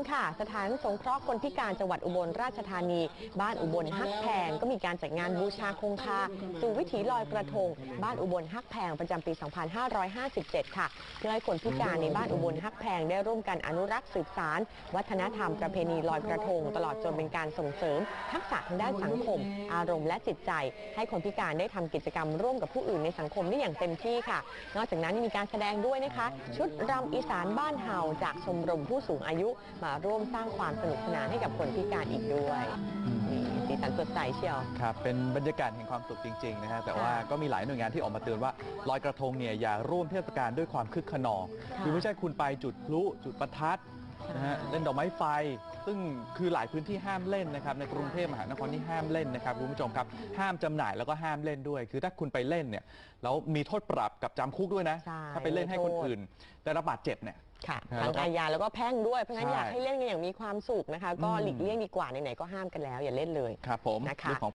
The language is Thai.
กันค่ะ สถานสงเคราะห์คนพิการจังหวัดอุบลราชธานี บ้านอุบลฮักแพงก็มีการจัดงานบูชาคงคาสู่วิถีลอยกระทง บ้านอุบลฮักแพงประจำปี 2557 ค่ะเพื่อให้คนพิการในบ้านอุบลฮักแพงได้ร่วมกันอนุรักษ์สืบสาร วัฒนธรรมประเพณีลอยกระทง ตลอดจนเป็นการส่งเสริม ทักษะทางด้านสังคม อารมณ์และจิตใจ ให้คนพิการได้ทำกิจกรรมร่วมกับผู้อื่นในสังคมได้อย่างเต็มที่ค่ะ นอกจากนั้นมีการแสดงด้วยนะคะ ชุดรำอีสานบ้านเฮาจากชมรมผู้สูงอายุมาร่วมสร้างความสนุกสนานให้กับคนพิการอีกด้วยนี่สีสันสดใสเชียว ครับ เป็นบรรยากาศแห่งความสุขจริงๆนะฮะ แต่ว่าค่ะก็มีหลายหน่วยงานที่ออกมาเตือนว่าลอยกระทงเนี่ยอย่าร่วมเทศกาลด้วยความคึกขนองค่ะคือไม่ใช่คุณไปจุดพลุจุดประทัด นะฮะใช่เล่นดอกไม้ไฟ ซึ่งคือหลายพื้นที่ห้ามเล่นนะครับในกรุงเทพมหานครนี่ห้ามเล่นนะครับคุณผู้ชมครับห้ามจำหน่ายแล้วก็ห้ามเล่นด้วย คือถ้าคุณไปเล่นเนี่ยแล้วมีโทษปรับกับจำคุกด้วยนะ ใช่ ถ้าไปเล่นให้คนมีโทษอื่นได้รับบาดเจ็บเนี่ย ค่ะนะทั้แล้วงก็อาญาแล้วก็แพ่งด้วย เพราะฉะนั้นใช่อยากให้เล่นกันอย่างมีความสุขนะคะ ก็อืม หลีกเลี่ยงดีกว่าไหนๆก็ห้ามกันแล้วอย่าเล่นเลย ครับผมนะคะ เรื่องของ